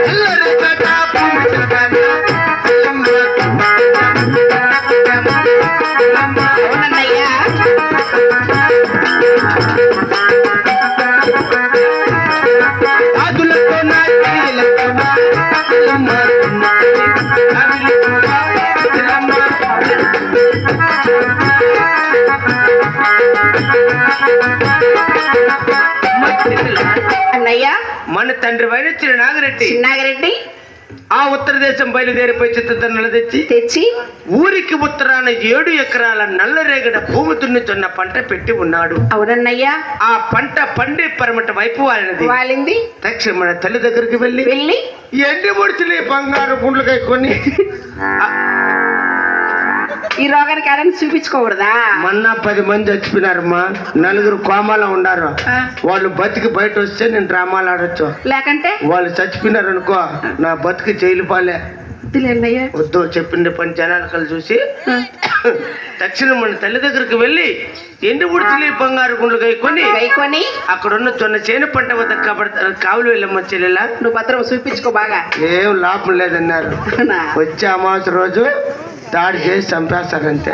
Hello. మన తండ్రి పైన చిరునాగిరెడ్డి నాగరెడ్డి. ఆ ఉత్తర దేశం బయలుదేరిపోయి చిత్తతన్నులు తెచ్చి తెచ్చి? ఊరికి ఉత్తరాన ఏడు ఎకరాల నల్లరేగడ భూమి దున్నుతున్న పంట పెట్టి ఉన్నాడు. అవునన్నయ్యా. ఆ పంట పండే పరమట వైపు వాలినది. వాలింది. తక్షణ మన తల్లి దగ్గరికి వెళ్ళి వెళ్ళి? ఎండి ముడిచిన బంగారు గుండ్లకై కొన్ని ఈ రోగానికి ఎవరైనా చూపించుకోకూడదా? మొన్న పది మంది చచ్చిపోయినారమ్మా నలుగురు కోమాలో ఆ, వాళ్ళు బతికి బయట వస్తే నేను డ్రామాలు ఆడొచ్చు. లేకంటే? వాళ్ళు చచ్చిపోయినారు అనుకో నా బతికి జైలు పాలే. వద్దు చెప్పింది పని జనాలకలు చూసి. తక్షణం మన తల్లి దగ్గరికి వెళ్ళి ఎండి ఉడిచిలి బంగారు గుండ్లకాయ కొని గైకొని అక్కడున్న జొన్న చేను పంట వద్ద కబడతారు కావులు వెళ్ళమ్మ చెల్లెలా. నువ్వు భద్రం చూపించుకో బాగా. ఏం లాభం లేదన్నారు? వచ్చే అమావాస రోజు तार जय संपा सरंत